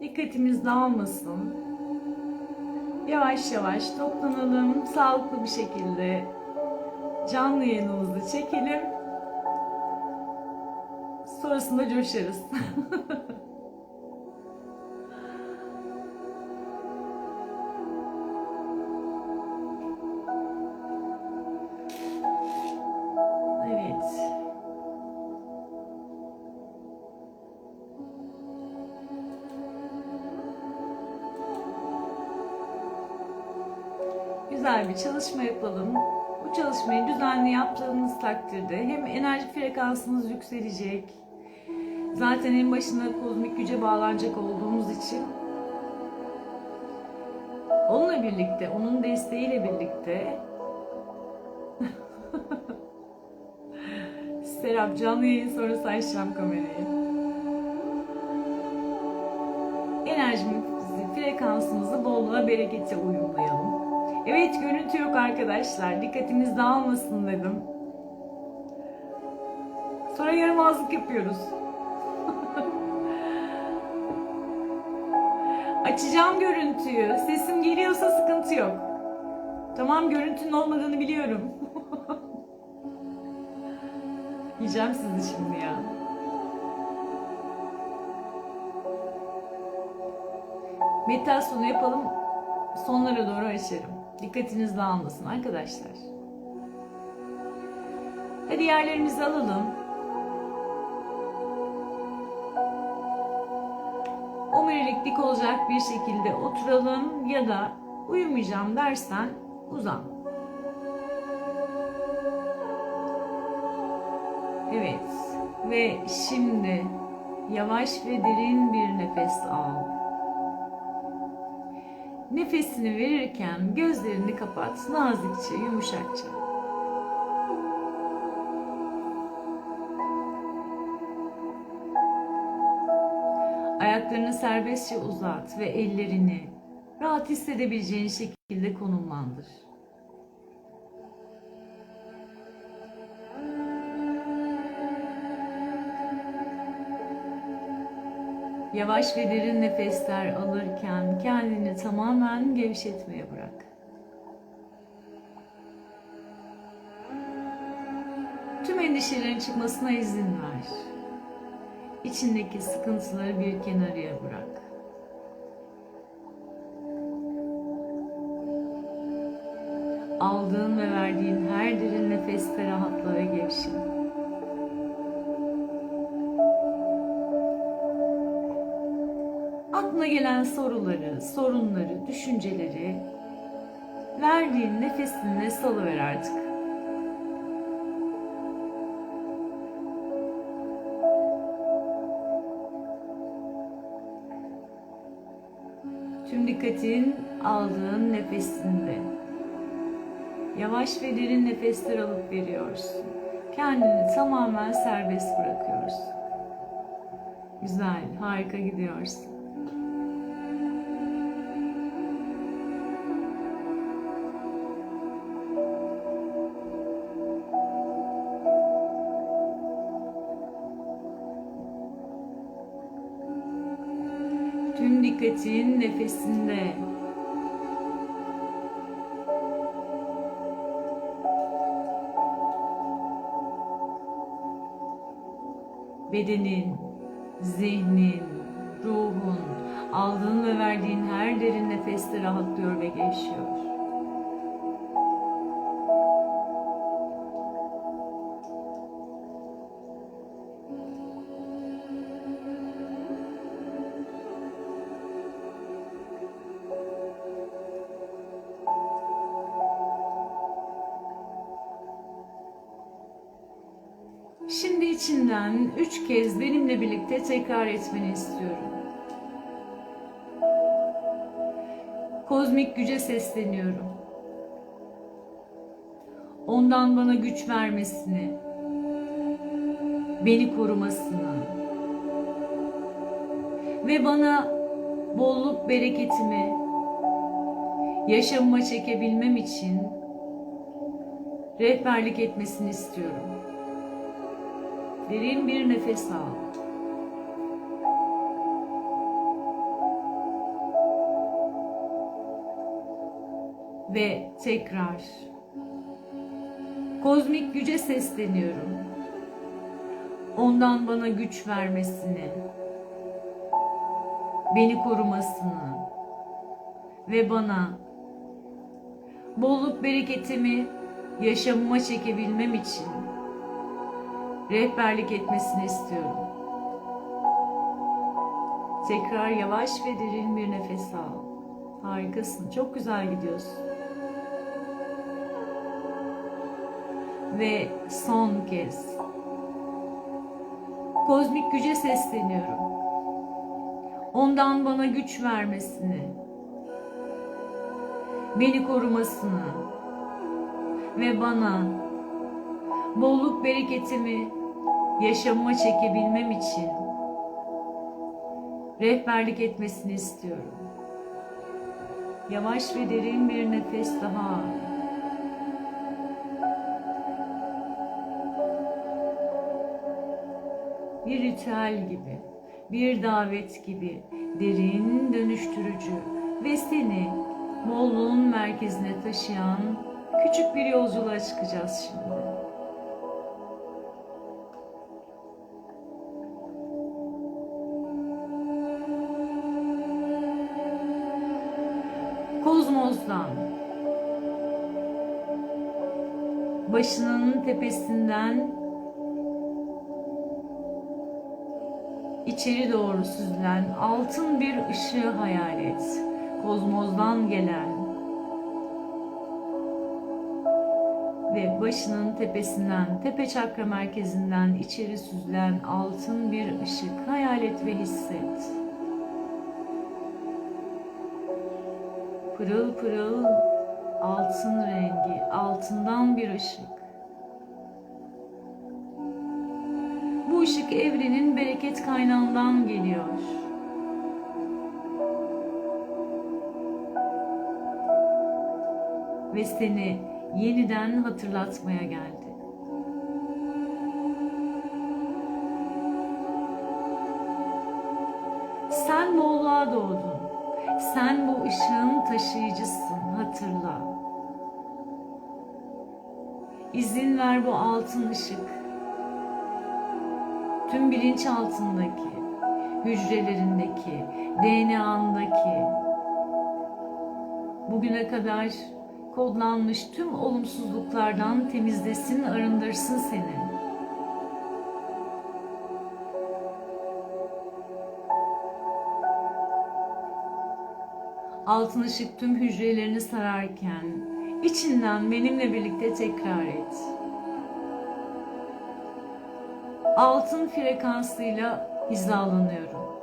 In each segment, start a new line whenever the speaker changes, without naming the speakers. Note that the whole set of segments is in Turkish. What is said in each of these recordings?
Dikkatimiz dağılmasın. Yavaş yavaş toplanalım. Sağlıklı bir şekilde canlı yayınımızı çekelim. Sonrasında coşarız. Güzel bir çalışma yapalım. Bu çalışmayı düzenli yaptığınız takdirde hem enerji frekansınız yükselecek. Zaten en başında kozmik güce bağlanacak olduğumuz için onunla birlikte, onun desteğiyle birlikte Serap canlı yayın sonrası açacağım kamerayı. Enerjimizi, frekansımızı bolluğa, berekete uyumlayalım. Evet görüntü yok arkadaşlar. Dikkatiniz dağılmasın dedim. Sonra yaramazlık yapıyoruz. Açacağım görüntüyü. Sesim geliyorsa sıkıntı yok. Tamam görüntünün olmadığını biliyorum. Yiyeceğim sizi şimdi ya. Meditasyonu yapalım. Sonlara doğru açarım. Dikkatiniz dağılmasın arkadaşlar. Hadi yerlerimizi alalım. Omurilik dik olacak bir şekilde oturalım ya da uyumayacağım dersen uzan. Evet ve şimdi yavaş ve derin bir nefes al. Nefesini verirken gözlerini kapat nazikçe, yumuşakça. Ayaklarını serbestçe uzat ve ellerini rahat hissedebileceğin şekilde konumlandır. Yavaş ve derin nefesler alırken kendini tamamen gevşetmeye bırak. Tüm endişelerin çıkmasına izin ver. İçindeki sıkıntıları bir kenarıya bırak. Aldığın ve verdiğin her derin nefeste rahatla ve gevşe. Aklına gelen soruları, sorunları, düşünceleri verdiğin nefesinle salıver artık. Tüm dikkatin aldığın nefesinde. Yavaş ve derin nefesler alıp veriyorsun. Kendini tamamen serbest bırakıyorsun. Güzel, harika gidiyorsun. Dikkatin nefesinde. Bedenin, zihnin, ruhun, aldığın ve verdiğin her derin nefeste rahatlıyor ve gevşiyor. İçinden üç kez benimle birlikte tekrar etmeni istiyorum. Kozmik güce sesleniyorum. Ondan bana güç vermesini, beni korumasını ve bana bolluk bereketimi, yaşamıma çekebilmem için rehberlik etmesini istiyorum. Derin bir nefes al. Ve tekrar kozmik güce sesleniyorum. Ondan bana güç vermesini, beni korumasını ve bana bolluk bereketimi yaşamıma çekebilmem için rehberlik etmesini istiyorum. Tekrar yavaş ve derin bir nefes al. Harikasın. Çok güzel gidiyorsun. Ve son kez kozmik güce sesleniyorum. Ondan bana güç vermesini, beni korumasını ve bana bolluk bereketimi yaşamıma çekebilmem için rehberlik etmesini istiyorum. Yavaş ve derin bir nefes daha. Bir ritüel gibi, bir davet gibi derin dönüştürücü ve seni bolluğun merkezine taşıyan küçük bir yolculuğa çıkacağız şimdi. Başının tepesinden içeri doğru süzülen altın bir ışığı hayal et. Kozmos'dan gelen ve başının tepesinden, tepe çakra merkezinden içeri süzülen altın bir ışık hayal et ve hisset. Pırıl pırıl altın rengi, altından bir ışık. Işık evrenin bereket kaynağından geliyor. Ve seni yeniden hatırlatmaya geldi. Sen bolluğa doğdun. Sen bu ışığın taşıyıcısın, hatırla. İzin ver bu altın ışık tüm bilinçaltındaki, hücrelerindeki, DNA'ndaki bugüne kadar kodlanmış tüm olumsuzluklardan temizlesin, arındırsın seni. Altın ışık tüm hücrelerini sararken içinden benimle birlikte tekrar et. Altın frekansıyla hizalanıyorum.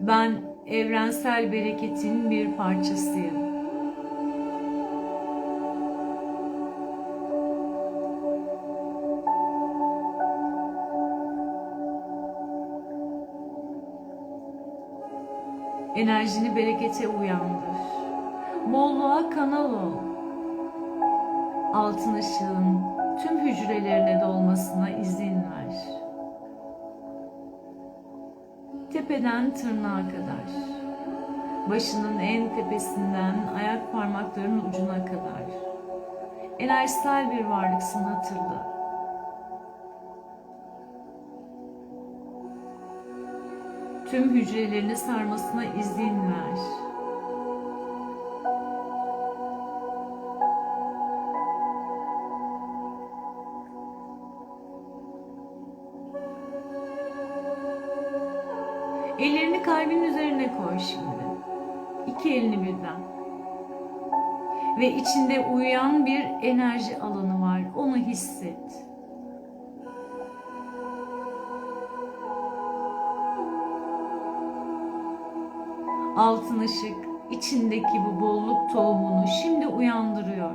Ben evrensel bereketin bir parçasıyım. Enerjini berekete uyandır. Bolluğa kanal ol. Altın ışığın tüm hücrelerine dolmasına izin ver. Tepeden tırnağa kadar. Başının en tepesinden ayak parmaklarının ucuna kadar. Enerjisel bir varlıksın hatırla. Tüm hücrelerini sarmasına izin ver. Ellerini kalbin üzerine koy şimdi. İki elini birden. Ve içinde uyuyan bir enerji alanı var. Onu hisset. Altın ışık içindeki bu bolluk tohumunu şimdi uyandırıyor.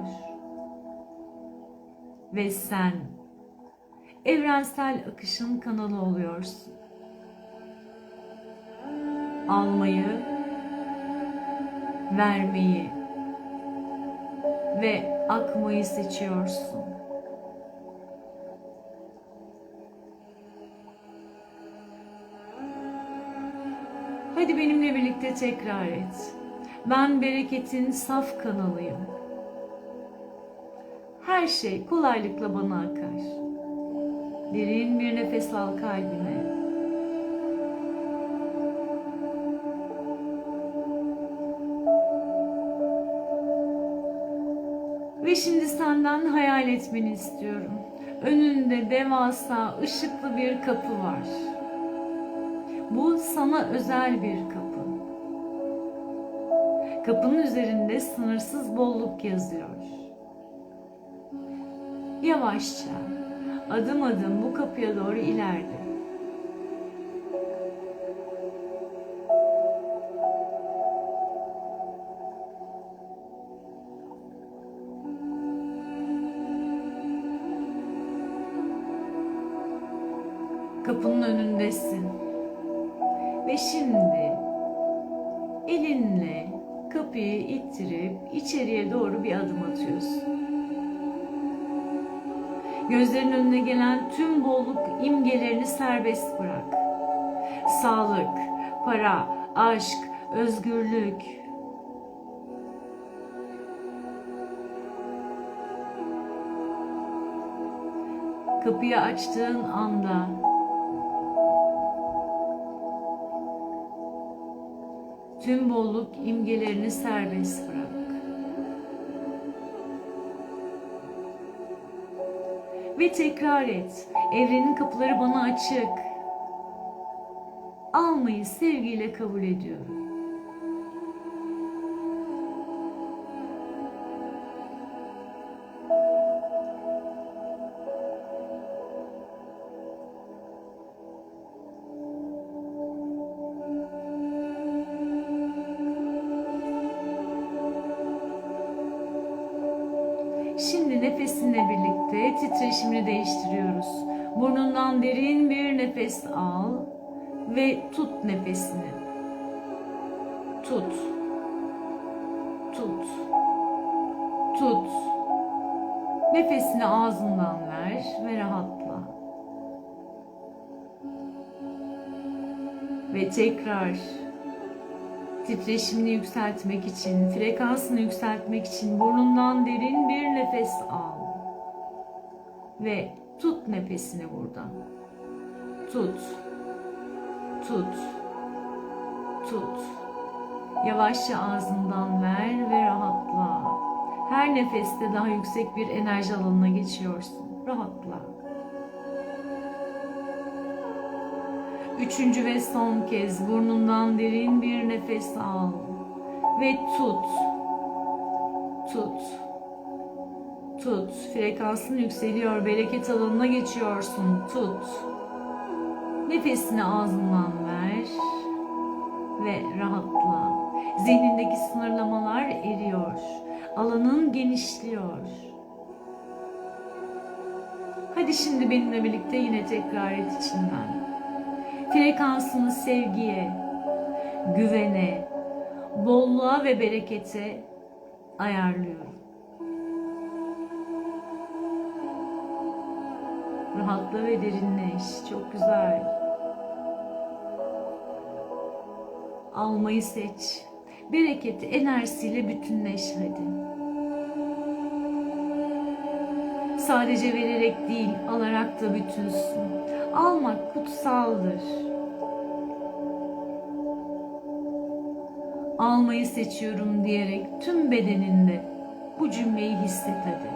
Ve sen evrensel akışın kanalı oluyorsun almayı vermeyi ve akmayı seçiyorsun. Hadi benimle birlikte tekrar et. Ben bereketin saf kanalıyım. Her şey kolaylıkla bana akar. Derin bir nefes al kalbine. Senden hayal etmeni istiyorum. Önünde devasa ışıklı bir kapı var. Bu sana özel bir kapı. Kapının üzerinde sınırsız bolluk yazıyor. Yavaşça, adım adım bu kapıya doğru ilerle. Önündesin. Ve şimdi elinle kapıyı ittirip içeriye doğru bir adım atıyorsun. Gözlerin önüne gelen tüm bolluk imgelerini serbest bırak. Sağlık, para, aşk, özgürlük. Kapıyı açtığın anda tüm bolluk imgelerini serbest bırak. Ve tekrar et. Evrenin kapıları bana açık. Almayı sevgiyle kabul ediyorum. Şimdi nefesinle birlikte titreşimini değiştiriyoruz. Burnundan derin bir nefes al ve tut nefesini. Tut. Tut. Tut. Nefesini ağzından ver ve rahatla. Ve tekrar titreşimini yükseltmek için, frekansını yükseltmek için burnundan derin bir nefes al. Ve tut nefesini buradan. Tut. Tut. Tut. Yavaşça ağzından ver ve rahatla. Her nefeste daha yüksek bir enerji alanına geçiyorsun. Rahatla. Üçüncü ve son kez burnundan derin bir nefes al ve tut. Tut. Tut. Frekansın yükseliyor. Bereket alanına geçiyorsun. Tut. Nefesini ağzından ver ve rahatla. Zihnindeki sınırlamalar eriyor. Alanın genişliyor. Hadi şimdi benimle birlikte yine tekrar et içinden frekansını sevgiye, güvene, bolluğa ve berekete ayarlıyorum. Rahatla ve derinleş. Çok güzel. Almayı seç. Bereketi enerjisiyle bütünleş hadi. Sadece vererek değil, alarak da bütünsün. Almak kutsaldır. Almayı seçiyorum diyerek tüm bedeninde bu cümleyi hisset hadi.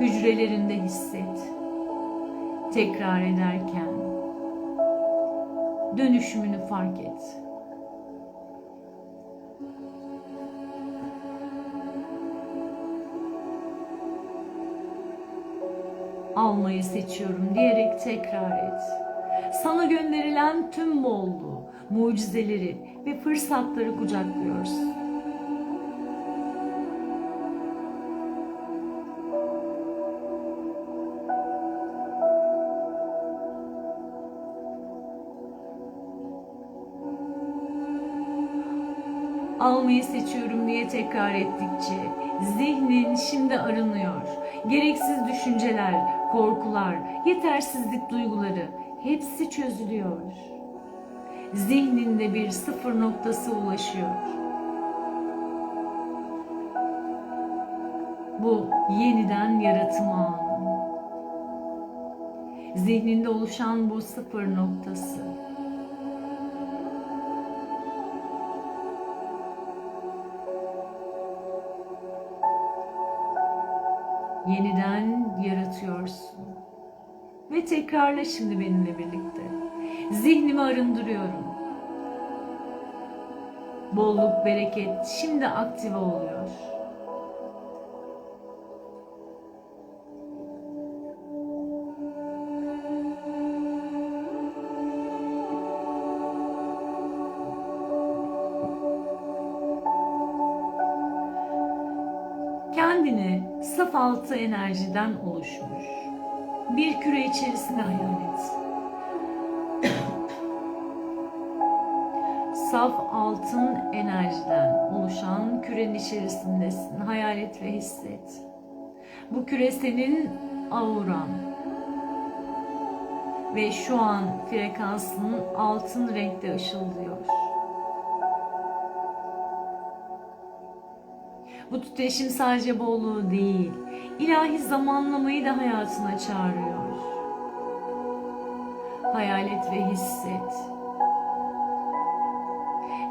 Hücrelerinde hisset. Tekrar ederken dönüşümünü fark et. Almayı seçiyorum diyerek tekrar et. Sana gönderilen tüm bolluğu, mucizeleri ve fırsatları kucaklıyorsun. almayı seçiyorum diye tekrar ettikçe zihnin şimdi arınıyor. Gereksiz düşünceler, korkular, yetersizlik duyguları hepsi çözülüyor. Zihninde bir sıfır noktası ulaşıyor. Bu yeniden yaratım. Zihninde oluşan bu sıfır noktası yeniden yaratıyorsun. Ve tekrarla şimdi benimle birlikte. Zihnimi arındırıyorum. Bolluk, bereket şimdi aktive oluyor. Saf altı enerjiden oluşmuş bir küre içerisinde hayal et. saf altın enerjiden oluşan kürenin içerisindesin. Hayal et ve hisset. Bu küre senin auran. Ve şu an frekansının altın renkte ışıldıyor. Bu titreşim sadece bolluğu değil, ilahi zamanlamayı da hayatına çağırıyor. Hayal et ve hisset.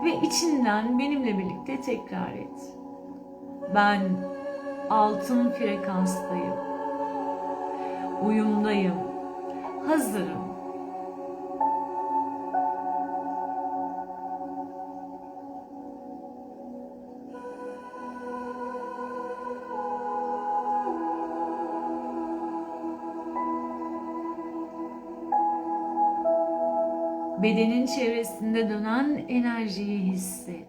Ve içinden benimle birlikte tekrar et. Ben altın frekanstayım. Uyumdayım. Hazırım. Bedenin çevresinde dönen enerjiyi hisset.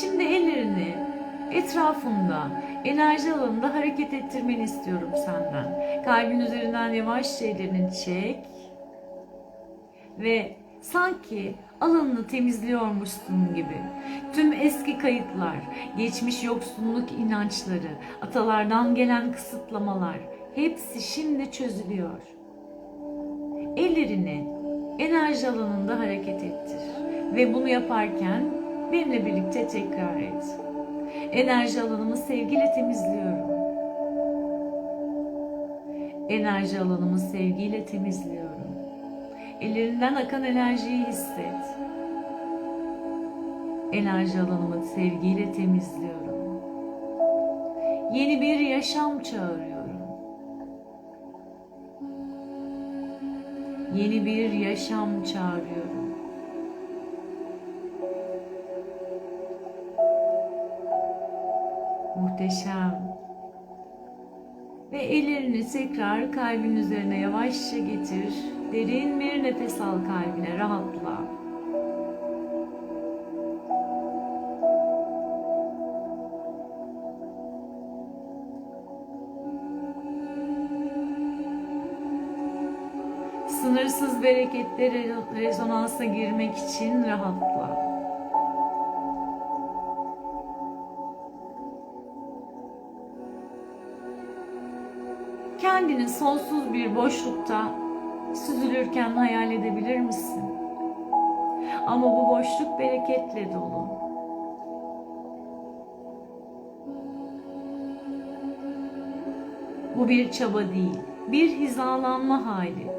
Şimdi ellerini etrafında, enerji alanında hareket ettirmeni istiyorum senden. Kalbin üzerinden yavaşça ellerini çek ve sanki alanını temizliyormuşsun gibi. Tüm eski kayıtlar, geçmiş yoksunluk inançları, atalardan gelen kısıtlamalar hepsi şimdi çözülüyor. Ellerini enerji alanında hareket ettir ve bunu yaparken benimle birlikte tekrar et. Enerji alanımı sevgiyle temizliyorum. Enerji alanımı sevgiyle temizliyorum. Ellerinden akan enerjiyi hisset. Enerji alanımı sevgiyle temizliyorum. Yeni bir yaşam çağırıyorum. Yeni bir yaşam çağırıyorum. Muhteşem. Ve ellerini tekrar kalbin üzerine yavaşça getir. Derin bir nefes al kalbine, rahatla. Sınırsız bereketlere rezonansa girmek için rahatla. Kendini sonsuz bir boşlukta süzülürken hayal edebilir misin? Ama bu boşluk bereketle dolu. Bu bir çaba değil, bir hizalanma hali.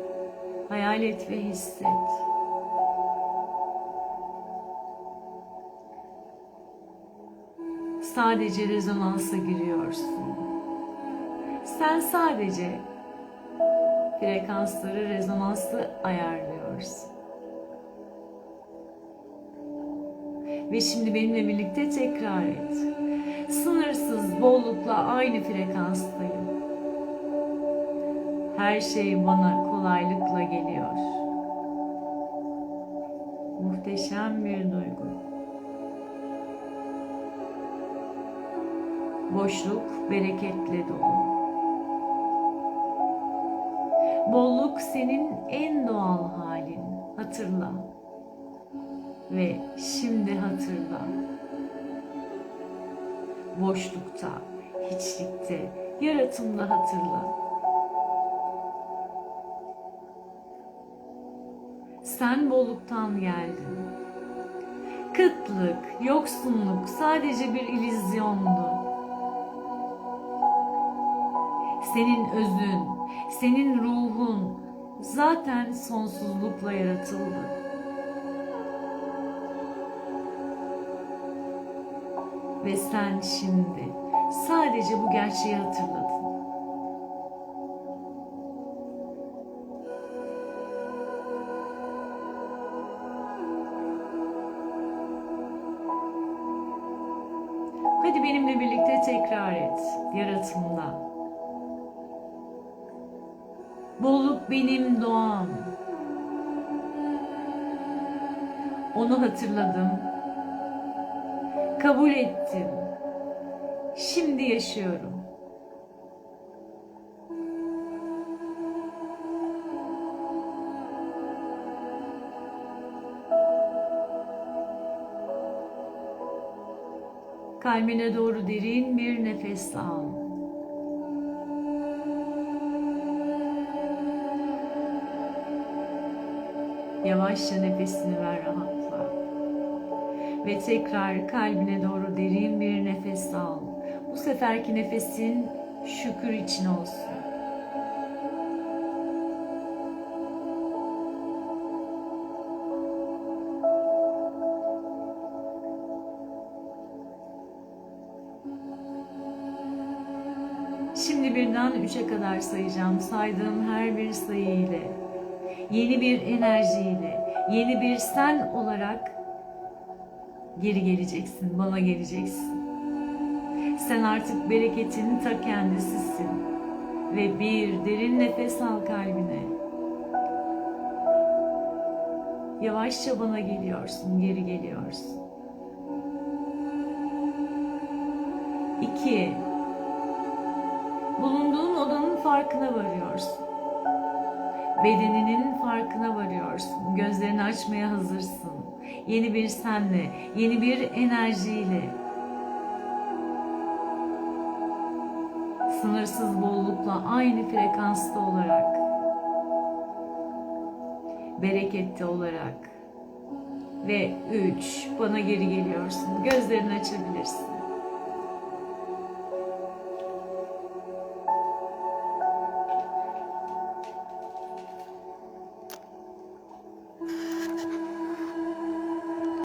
Hayal et ve hisset. Sadece rezonansa giriyorsun. Sen sadece frekansları, rezonansı ayarlıyorsun. Ve şimdi benimle birlikte tekrar et. Sınırsız bollukla aynı frekanstayım. Her şey bana kolaylıkla geliyor. Muhteşem bir duygu. Boşluk bereketle dolu. Bolluk senin en doğal halin. Hatırla. Ve şimdi hatırla. Boşlukta, hiçlikte, yaratımda hatırla. Sen bolluktan geldin. Kıtlık, yoksunluk sadece bir illüzyondu. Senin özün, senin ruhun zaten sonsuzlukla yaratıldı. Ve sen şimdi sadece bu gerçeği hatırladın. Tekrar et yaratımda. Bolluk benim doğam. Onu hatırladım. Kabul ettim. Şimdi yaşıyorum. Kalbine doğru derin bir nefes al. Yavaşça nefesini ver rahatla. Ve tekrar kalbine doğru derin bir nefes al. Bu seferki nefesin şükür için olsun. Üçe kadar sayacağım. Saydığım her bir sayı ile, yeni bir enerjiyle, yeni bir sen olarak geri geleceksin, bana geleceksin. Sen artık bereketin ta kendisisin. Ve bir derin nefes al kalbine. Yavaşça bana geliyorsun, geri geliyorsun. İki, farkına varıyorsun. Bedeninin farkına varıyorsun. Gözlerini açmaya hazırsın. Yeni bir senle, yeni bir enerjiyle. Sınırsız bollukla aynı frekansta olarak. Berekette olarak. Ve üç, bana geri geliyorsun. Gözlerini açabilirsin.